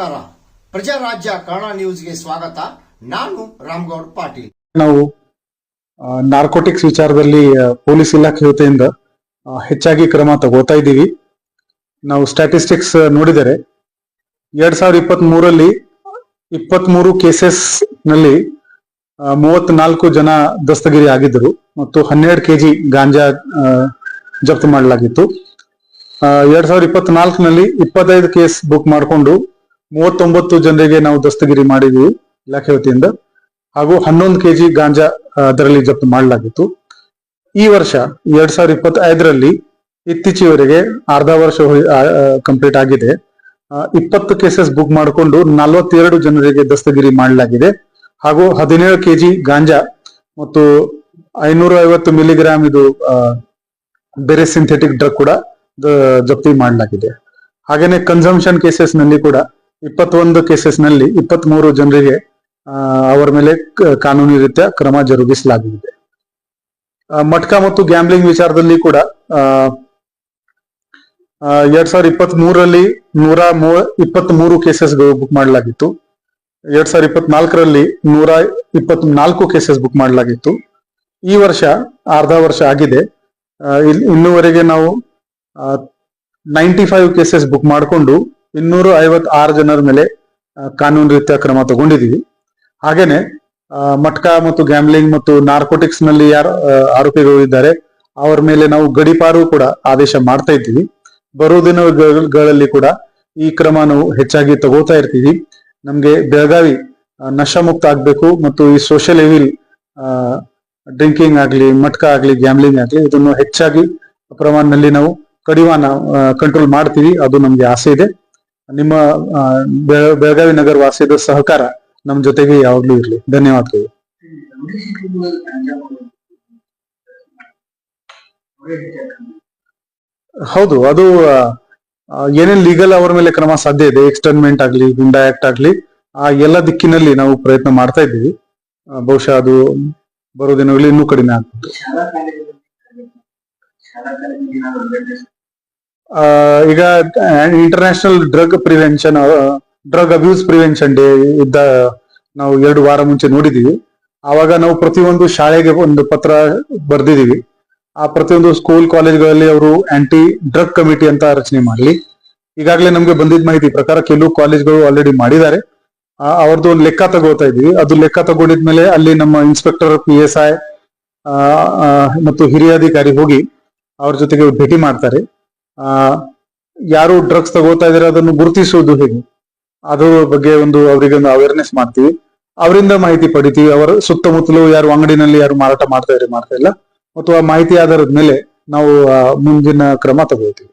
ನಮಸ್ಕಾರ. ಪ್ರಜಾರಾಜ್ಯ ಕನ್ನಡ ನ್ಯೂಸ್ಗೆ ಸ್ವಾಗತ. ನಾನು ರಾಮಗೌಡ್ ಪಾಟೀಲ್. ನಾವು ನಾರ್ಕೋಟಿಕ್ಸ್ ವಿಚಾರದಲ್ಲಿ ಪೊಲೀಸ್ ಇಲಾಖೆ ವತಿಯಿಂದ ಹೆಚ್ಚಾಗಿ ಕ್ರಮ ತಗೋತಾ ಇದ್ದೀವಿ. ನಾವು ಸ್ಟ್ಯಾಟಿಸ್ಟಿಕ್ಸ್ ನೋಡಿದರೆ, ಎರಡ್ ಸಾವಿರದ ಇಪ್ಪತ್ತ್ ಮೂರಲ್ಲಿ ಇಪ್ಪತ್ತ್ ಮೂರು ಕೇಸಸ್ನಲ್ಲಿ ಮೂವತ್ನಾಲ್ಕು ಜನ ದಸ್ತಗಿರಿ ಆಗಿದ್ದರು ಮತ್ತು ಹನ್ನೆರಡು ಕೆಜಿ ಗಾಂಜಾ ಜಪ್ತಿ ಮಾಡಲಾಗಿತ್ತು. ಎರಡ್ ಸಾವಿರದ ಇಪ್ಪತ್ನಾಲ್ಕನಲ್ಲಿ ಇಪ್ಪತ್ತೈದು ಕೇಸ್ ಬುಕ್ ಮಾಡಿಕೊಂಡು ಮೂವತ್ತೊಂಬತ್ತು ಜನರಿಗೆ ನಾವು ದಸ್ತಗಿರಿ ಮಾಡಿದ್ವಿ ಇಲಾಖೆ ವತಿಯಿಂದ. ಹಾಗೂ ಹನ್ನೊಂದು ಕೆಜಿ ಗಾಂಜಾ ಅದರಲ್ಲಿ ಜಪ್ತು ಮಾಡಲಾಗಿತ್ತು. ಈ ವರ್ಷ, ಎರಡ್ ಸಾವಿರದ ಇಪ್ಪತ್ತೈದರಲ್ಲಿ ಇತ್ತೀಚೆಯವರೆಗೆ ಅರ್ಧ ವರ್ಷ ಕಂಪ್ಲೀಟ್ ಆಗಿದೆ. ಇಪ್ಪತ್ತು ಕೇಸಸ್ ಬುಕ್ ಮಾಡಿಕೊಂಡು ನಲವತ್ತೆರಡು ಜನರಿಗೆ ದಸ್ತಗಿರಿ ಮಾಡಲಾಗಿದೆ. ಹಾಗೂ ಹದಿನೇಳು ಕೆಜಿ ಗಾಂಜಾ ಮತ್ತು ಐನೂರ ಐವತ್ತು ಮಿಲಿಗ್ರಾಮ್ ಇದು ಬೇರೆ ಸಿಂಥೆಟಿಕ್ ಡ್ರಗ್ ಕೂಡ ಜಪ್ತಿ ಮಾಡಲಾಗಿದೆ. ಹಾಗೇನೆ ಕನ್ಸಂಪ್ಷನ್ ಕೇಸಸ್ನಲ್ಲಿ ಕೂಡ ಇಪ್ಪತ್ತೊಂದು ಕೇಸಸ್ನಲ್ಲಿ ಇಪ್ಪತ್ತ್ ಮೂರು ಜನರಿಗೆ ಅವರ ಮೇಲೆ ಕಾನೂನು ರೀತಿಯ ಕ್ರಮ ಜರುಗಿಸಲಾಗಿದೆ ಮಟ್ಕ ಮತ್ತು ಗ್ಯಾಂಬ್ಲಿಂಗ್ ವಿಚಾರದಲ್ಲಿ ಕೂಡ ಎರಡ್ ಸಾವಿರದ ಇಪ್ಪತ್ತ್ ಮೂರರಲ್ಲಿ ನೂರ ಮೂ ಇಪ್ಪತ್ತ್ ಮೂರು ಕೇಸಸ್ ಬುಕ್ ಮಾಡಲಾಗಿತ್ತು. ಎರಡ್ ಸಾವಿರದ ಇಪ್ಪತ್ನಾಲ್ಕರಲ್ಲಿ ನೂರ ಇಪ್ಪತ್ತ್ ನಾಲ್ಕು ಕೇಸಸ್ ಬುಕ್ ಮಾಡಲಾಗಿತ್ತು. ಈ ವರ್ಷ, ಅರ್ಧ ವರ್ಷ ಆಗಿದೆ. ಇನ್ನೂವರೆಗೆ ನಾವು ನೈಂಟಿ ಫೈವ್ ಕೇಸಸ್ ಬುಕ್ ಮಾಡಿಕೊಂಡು ಇನ್ನೂರ ಐವತ್ ಆರು ಜನರ ಮೇಲೆ ಕಾನೂನು ರೀತಿಯ ಕ್ರಮ ತಗೊಂಡಿದೀವಿ ಹಾಗೇನೆ ಮಟ್ಕ ಮತ್ತು ಗ್ಯಾಮ್ಲಿಂಗ್ ಮತ್ತು ನಾರ್ಕೋಟಿಕ್ಸ್ನಲ್ಲಿ ಯಾರು ಆರೋಪಿಗಳು ಇದ್ದಾರೆ, ಅವರ ಮೇಲೆ ನಾವು ಗಡಿಪಾರು ಕೂಡ ಆದೇಶ ಮಾಡ್ತಾ ಇದ್ದೀವಿ. ಬರೋ ದಿನಗಳಲ್ಲಿ ಕೂಡ ಈ ಕ್ರಮ ನಾವು ಹೆಚ್ಚಾಗಿ ತಗೋತಾ ಇರ್ತೀವಿ. ನಮ್ಗೆ ಬೆಳಗಾವಿ ನಶಮುಕ್ತ ಆಗ್ಬೇಕು ಮತ್ತು ಈ ಸೋಷಿಯಲ್ ಎವಿಲ್ ಡ್ರಿಂಕಿಂಗ್ ಆಗ್ಲಿ, ಮಟ್ಕಾ ಆಗ್ಲಿ ಗ್ಯಾಮ್ಲಿಂಗ್ ಆಗ್ಲಿ, ಇದನ್ನು ಹೆಚ್ಚಾಗಿ ಪ್ರಮಾಣದಲ್ಲಿ ನಾವು ಕಡಿವಾಣ ಕಂಟ್ರೋಲ್ ಮಾಡ್ತೀವಿ. ಅದು ನಮ್ಗೆ ಆಸೆ ಇದೆ. ನಿಮ್ಮ ಬೆಳಗಾವಿ ನಗರ ವಾಸಿದ ಸಹಕಾರ ನಮ್ಮ ಜೊತೆಗೆ ಯಾವಾಗ್ಲೂ ಇರಲಿ. ಧನ್ಯವಾದಗಳು. ಹೌದು, ಅದು ಏನೇನ್ ಲೀಗಲ್ ಅವರ ಮೇಲೆ ಕ್ರಮ ಸಾಧ್ಯ ಇದೆ ಎಕ್ಸ್ಟರ್ನ್ಮೆಂಟ್ ಆಗ್ಲಿ ಗುಂಡಾ ಆಕ್ಟ್ ಆಗ್ಲಿ, ಆ ಎಲ್ಲ ದಿಕ್ಕಿನಲ್ಲಿ ನಾವು ಪ್ರಯತ್ನ ಮಾಡ್ತಾ ಇದ್ದೀವಿ. ಬಹುಶಃ ಅದು ಬರೋ ದಿನಗಳಲ್ಲಿ ಇನ್ನೂ ಕಡಿಮೆ ಆಗ್ತದೆ ಈಗ international drug prevention drug abuse prevention day ಇದ್ದ ನಾವು ಎರಡು ವಾರ ಮುಂಚೆ ನೋಡಿದೀವಿ. ಆವಾಗ ನಾವು ಪ್ರತಿಯೊಂದು ಶಾಲೆಗೆ ಒಂದು ಪತ್ರ ಬರ್ದಿದೀವಿ. ಆ ಪ್ರತಿಯೊಂದು ಸ್ಕೂಲ್ ಕಾಲೇಜ್ಗಳಲ್ಲಿ ಅವರು ಆಂಟಿ ಡ್ರಗ್ ಕಮಿಟಿ ಅಂತ ರಚನೆ ಮಾಡಲಿ. ಈಗಾಗಲೇ ನಮ್ಗೆ ಬಂದಿದ್ದ ಮಾಹಿತಿ ಪ್ರಕಾರ ಕೆಲವು ಕಾಲೇಜ್ಗಳು ಆಲ್ರೆಡಿ ಮಾಡಿದ್ದಾರೆ. ಅವ್ರದ್ದು ಒಂದು ಲೆಕ್ಕ ತಗೋತಾ ಇದೀವಿ ಅದು ಲೆಕ್ಕ ತಗೊಂಡಿದ್ಮೇಲೆ ಅಲ್ಲಿ ನಮ್ಮ ಇನ್ಸ್ಪೆಕ್ಟರ್ ಪಿ ಎಸ್ ಐ ಮತ್ತು ಹಿರಿಯ ಅಧಿಕಾರಿ ಹೋಗಿ ಅವ್ರ ಜೊತೆಗೆ ಭೇಟಿ ಮಾಡ್ತಾರೆ. ಯಾರು ಡ್ರಗ್ಸ್ ತಗೋತಾ ಇದಾರೆ ಅದನ್ನು ಗುರುತಿಸುವುದು ಹೇಗೆ? ಅದ್ರ ಬಗ್ಗೆ ಒಂದು ಅವರಿಗೆ ಒಂದು ಅವೇರ್ನೆಸ್ ಮಾಡ್ತೀವಿ. ಅವರಿಂದ ಮಾಹಿತಿ ಪಡಿತೀವಿ. ಅವರ ಸುತ್ತಮುತ್ತಲು ಯಾರು ಅಂಗಡಿನಲ್ಲಿ ಯಾರು ಮಾರಾಟ ಮಾಡ್ತಾ ಇದ್ರೆ ಮಾಡ್ತಾ ಇಲ್ಲ. ಮತ್ತು ಆ ಮಾಹಿತಿ ಆಧಾರದ ಮೇಲೆ ನಾವು ಮುಂದಿನ ಕ್ರಮ ತಗೋತೀವಿ.